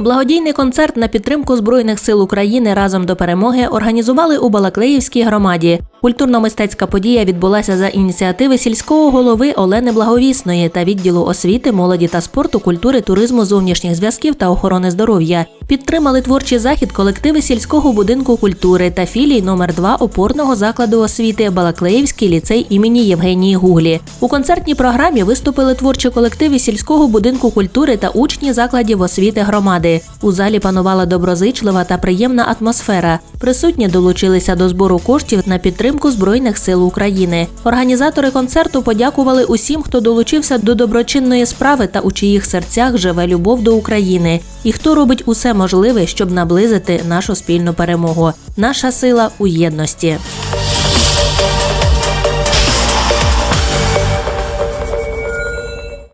Благодійний концерт на підтримку Збройних сил України разом до перемоги організували у Балаклеївській громаді. Культурно-мистецька подія відбулася за ініціативи сільського голови Олени Благовісної та відділу освіти, молоді та спорту, культури, туризму, зовнішніх зв'язків та охорони здоров'я. Підтримали творчий захід колективи сільського будинку культури та філій номер 2 опорного закладу освіти Балаклеївський ліцей імені Євгенії Гуглі. У концертній програмі виступили творчі колективи сільського будинку культури та учні закладів освіти громади. У залі панувала доброзичлива та приємна атмосфера. Присутні долучилися до збору коштів на підтримку Збройних сил України. Організатори концерту подякували усім, хто долучився до доброчинної справи та у чиїх серцях живе любов до України, і хто робить усе можливе, щоб наблизити нашу спільну перемогу. Наша сила у єдності.